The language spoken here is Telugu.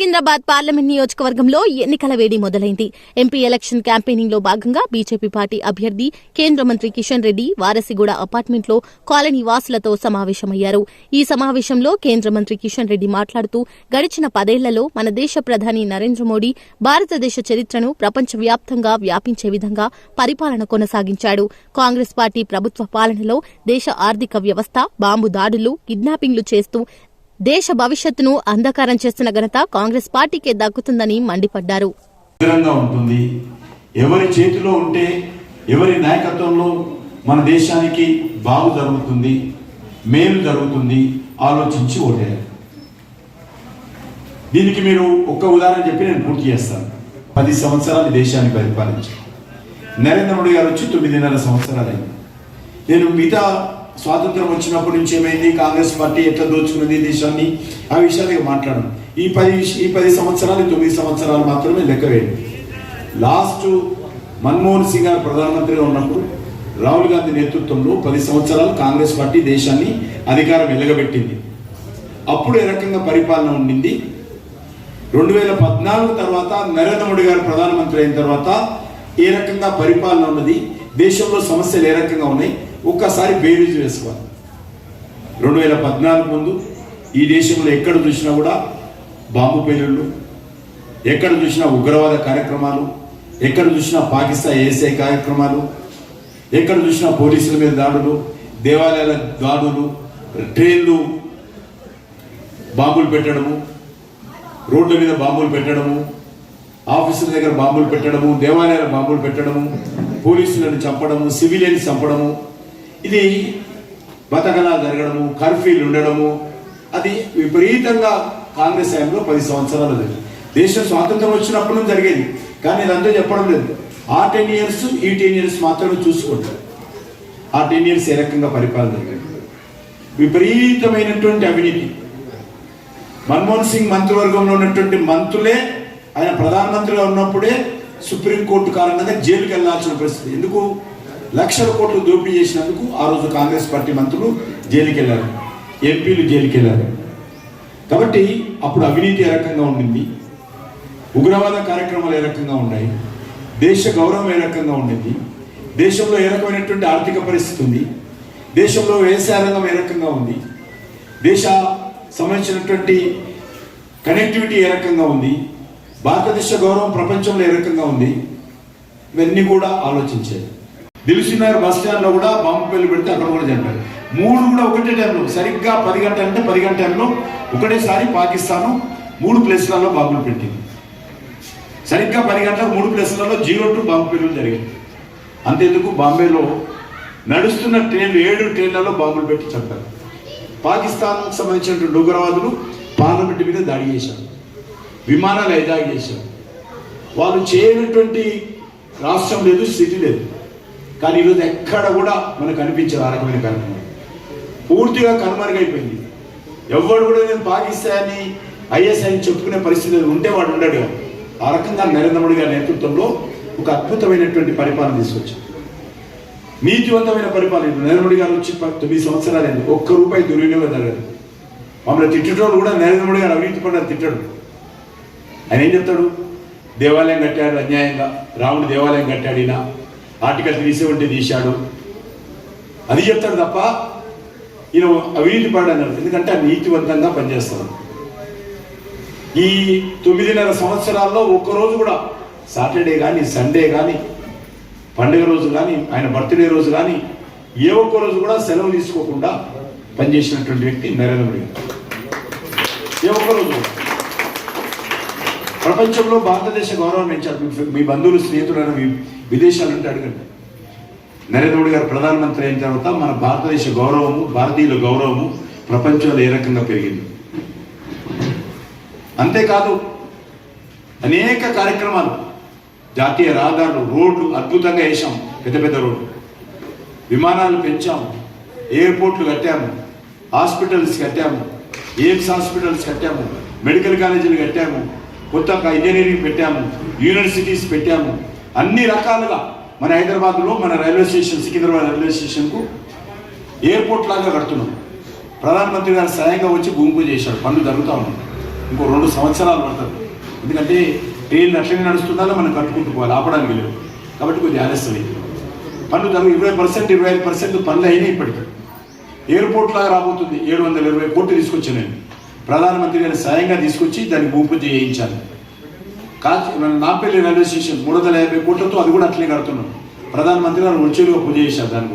సికింద్రాబాద్ పార్లమెంట్ నియోజకవర్గంలో ఎన్నికల వేడి మొదలైంది. ఎంపీ ఎలక్షన్ క్యాంపెయినింగ్లో భాగంగా బీజేపీ పార్టీ అభ్యర్థి కేంద్ర మంత్రి కిషన్ రెడ్డి వారసిగూడ అపార్ట్మెంట్లో కాలనీ వాసులతో సమావేశమయ్యారు. ఈ సమావేశంలో కేంద్ర మంత్రి కిషన్ రెడ్డి మాట్లాడుతూ గడిచిన పదేళ్ళలో మన దేశ ప్రధాని నరేంద్ర మోడీ భారతదేశ చరిత్రను ప్రపంచవ్యాప్తంగా వ్యాపించే విధంగా పరిపాలన కొనసాగించాడు. కాంగ్రెస్ పార్టీ ప్రభుత్వ పాలనలో దేశ ఆర్థిక వ్యవస్థ బాంబు దాడులు కిడ్నాపింగ్లు చేస్తూ దేశ భవిష్యత్తును అంధకారం చేస్తున్న ఘనత కాంగ్రెస్ పార్టీకే దక్కుతుందని మండిపడ్డారు. ఉంటుంది. ఎవరి చేతిలో ఉంటే ఎవరి నాయకత్వంలో మన దేశానికి బాగు జరుగుతుంది మేలు జరుగుతుంది ఆలోచించి ఓటేయాలి. దీనికి మీరు ఒక్క ఉదాహరణ చెప్పి నేను పూర్తి చేస్తాను. పది సంవత్సరాలు దేశాన్ని పరిపాలించాను. నరేంద్ర మోడీ గారు వచ్చి తొమ్మిదిన్నర సంవత్సరాలైంది. నేను మిగతా స్వాతంత్రం వచ్చినప్పటి నుంచి ఏమైంది? కాంగ్రెస్ పార్టీ ఎట్లా దోచుకున్నది దేశాన్ని? ఆ విషయాలు మాట్లాడడం ఈ పది ఈ పది సంవత్సరాలు తొమ్మిది సంవత్సరాలు మాత్రమే లెక్క వేయండి. లాస్ట్ మన్మోహన్ సింగ్ గారు ప్రధానమంత్రిగా ఉన్నప్పుడు రాహుల్ గాంధీ నేతృత్వంలో పది సంవత్సరాలు కాంగ్రెస్ పార్టీ దేశాన్ని అధికారం వెలగబెట్టింది. అప్పుడు ఏ రకంగా పరిపాలన ఉండింది? రెండు వేల పద్నాలుగు తర్వాత నరేంద్ర మోడీ గారు ప్రధానమంత్రి అయిన తర్వాత ఏ రకంగా పరిపాలన ఉన్నది? దేశంలో సమస్యలు ఏ రకంగా ఉన్నాయి? ఒక్కసారి బేరీజ్ వేసుకోవాలి. రెండు వేల పద్నాలుగు ముందు ఈ దేశంలో ఎక్కడ చూసినా కూడా బాంబు పేలుళ్ళు ఎక్కడ చూసినా ఉగ్రవాద కార్యక్రమాలు ఎక్కడ చూసినా పాకిస్తాన్ ఏసఐ కార్యక్రమాలు ఎక్కడ చూసినా పోలీసుల మీద దాడులు దేవాలయాల దాడులు ట్రైన్లు బాంబులు పెట్టడము రోడ్ల మీద బాంబులు పెట్టడము ఆఫీసుల దగ్గర బాంబులు పెట్టడము దేవాలయాల బాంబులు పెట్టడము పోలీసులను చంపడము సివిలియన్స్ చంపడము ఇది బతకలా జరగడము కర్ఫ్యూలు ఉండడము అది విపరీతంగా కాంగ్రెస్ టైంలో పది సంవత్సరాలు జరిగింది. దేశం స్వాతంత్రం వచ్చినప్పుడు నుంచి జరిగేది. కానీ ఇదంతా చెప్పడం లేదు. ఆ టెన్ ఇయర్స్ ఈ టెన్ ఇయర్స్ మాత్రమే చూసుకుంటారు. ఆ టెన్ ఇయర్స్ ఏ రకంగా పరిపాలన జరిగింది. విపరీతమైనటువంటి అవినీతి. మన్మోహన్ సింగ్ మంత్రివర్గంలో ఉన్నటువంటి మంత్రులే ఆయన ప్రధానమంత్రిగా ఉన్నప్పుడే సుప్రీంకోర్టు కారణంగా జైలుకి వెళ్ళాల్సిన పరిస్థితి. ఎందుకు? లక్షల కోట్లు దోపిడీ చేసినందుకు ఆ రోజు కాంగ్రెస్ పార్టీ మంత్రులు జైలుకి వెళ్ళారు ఎంపీలు జైలుకి వెళ్ళారు కాబట్టి అప్పుడు అవినీతి ఏ రకంగా ఉండింది? ఉగ్రవాద కార్యక్రమాలు ఏ రకంగా ఉన్నాయి? దేశ గౌరవం ఏ రకంగా ఉండింది? దేశంలో ఏ రకమైనటువంటి ఆర్థిక పరిస్థితి ఉంది? దేశంలో వ్యవసాయ రంగం ఏ రకంగా ఉంది? దేశ సంబంధించినటువంటి కనెక్టివిటీ ఏ రకంగా ఉంది? భారతదేశ గౌరవం ప్రపంచంలో ఏ రకంగా ఉంది? ఇవన్నీ కూడా ఆలోచించేది దిల్సినార్ బస్ స్టాండ్లో కూడా బాంబు పెళ్ళి పెడితే అక్కడ కూడా చంపారు. మూడు కూడా ఒకటే టైంలో సరిగ్గా పది గంటల అంటే పది గంటల టైంలో ఒకటేసారి పాకిస్తాన్ మూడు ప్లేస్లలో బాంబులు పెట్టింది. సరిగ్గా పది గంటలకు మూడు ప్లేస్లలో జీరో టూ బాంబు పెళ్ళి జరిగింది అంతేందుకు బాంబేలో నడుస్తున్న ట్రైన్లు ఏడు ట్రైన్లలో బాంబులు పెట్టి చంపారు. పాకిస్తాన్కు సంబంధించినటువంటి ఉగ్రవాదులు పార్లమెంట్ మీద దాడి చేశారు. విమానాలు ఎదాగి చేశారు. వాళ్ళు చేయనటువంటి రాష్ట్రం లేదు సిటీ లేదు. కానీ ఈరోజు ఎక్కడ కూడా మనకు కనిపించదు ఆ రకమైన కార్యక్రమం పూర్తిగా కనుమరుగైపోయింది. ఎవడు కూడా నేను పాకిస్తాన్ని ఐఎస్ అని చెప్పుకునే పరిస్థితి ఉంటే వాడు ఉండడు ఆ రకంగా నరేంద్ర మోడీ గారి నేతృత్వంలో ఒక అద్భుతమైనటువంటి పరిపాలన తీసుకొచ్చారు. నీతివంతమైన పరిపాలన. నరేంద్ర మోడీ గారు వచ్చి తొమ్మిది సంవత్సరాలు అయింది. ఒక్క రూపాయి దుర్వినియోగం జరగదు. మమ్మల్ని తిట్టేటోడు కూడా నరేంద్ర మోడీ గారు అవినీతి పడిన తిట్టడు. ఆయన ఏం చెప్తాడు? దేవాలయం కట్టాడు అన్యాయంగా. రాముడు దేవాలయం కట్టాడు ఈయన. ఆర్టికల్ త్రీ సెవెంటీ తీశాడు. అది చెప్తాడు తప్ప ఈయన అవినీతి పడ్డాడు ఎందుకంటే ఆ నీతివంతంగా పనిచేస్తాడు. ఈ తొమ్మిదిన్నర సంవత్సరాల్లో ఒక్కరోజు కూడా సాటర్డే కానీ సండే కానీ పండుగ రోజు కానీ ఆయన బర్త్డే రోజు కానీ ఏ ఒక్క రోజు కూడా సెలవు తీసుకోకుండా పనిచేసినటువంటి వ్యక్తి నరేంద్ర మోడీ ఏ ఒక్క రోజు. ప్రపంచంలో భారతదేశ గౌరవం పెంచారు మీ- మీ బంధువులు స్నేహితులను మీ విదేశాలు ఉంటే అడగండి. నరేంద్ర మోడీ గారు ప్రధానమంత్రి అయిన తర్వాత మన భారతదేశ గౌరవము భారతీయుల గౌరవము ప్రపంచంలో ఏ రకంగా పెరిగింది? అంతేకాదు అనేక కార్యక్రమాలు జాతీయ రహదారులు రోడ్లు అద్భుతంగా వేసాం పెద్ద పెద్ద రోడ్లు. విమానాలు పెంచాము ఎయిర్పోర్ట్లు కట్టాము హాస్పిటల్స్ కట్టాము ఎయిమ్స్ హాస్పిటల్స్ కట్టాము మెడికల్ కాలేజీలు కట్టాము కొత్త ఇంజనీరింగ్ పెట్టాము యూనివర్సిటీస్ పెట్టాము అన్ని రకాలుగా మన హైదరాబాద్లో మన రైల్వే స్టేషన్ సికింద్రాబాద్ రైల్వే స్టేషన్కు ఎయిర్పోర్ట్ లాగా కడుతున్నాం. ప్రధానమంత్రి గారు స్వయంగా వచ్చి భూమి పూజ చేశాడు పనులు జరుగుతూ ఉన్నాయి. ఇంకో రెండు సంవత్సరాలు పడుతుంది. ఎందుకంటే ట్రైన్ లక్ష్యంగా నడుస్తుండాలో మనం కట్టుకుంటూ పోవాలి. ఆపడానికి లేదు. కాబట్టి కొద్దిగా ఆలస్యమైంది పన్ను జరుగు ఇరవై పర్సెంట్ ఇరవై ఐదు పర్సెంట్ పనులు అయినాయి ఇప్పటికీ. ఎయిర్పోర్ట్ లాగా రాబోతుంది. ఏడు వందల ఇరవై కోట్లు తీసుకొచ్చాను నేను. ప్రధానమంత్రి గారి సాయంగా తీసుకొచ్చి దాన్ని భూమి పూజ చేయించాను కాచి మన నాంపల్లి రైల్వే స్టేషన్ మూడు వందల యాభై కోట్లతో అది కూడా అట్లే కడుతున్నాం ప్రధానమంత్రి గారు వచ్చేలుగా పూజ చేశారు దాని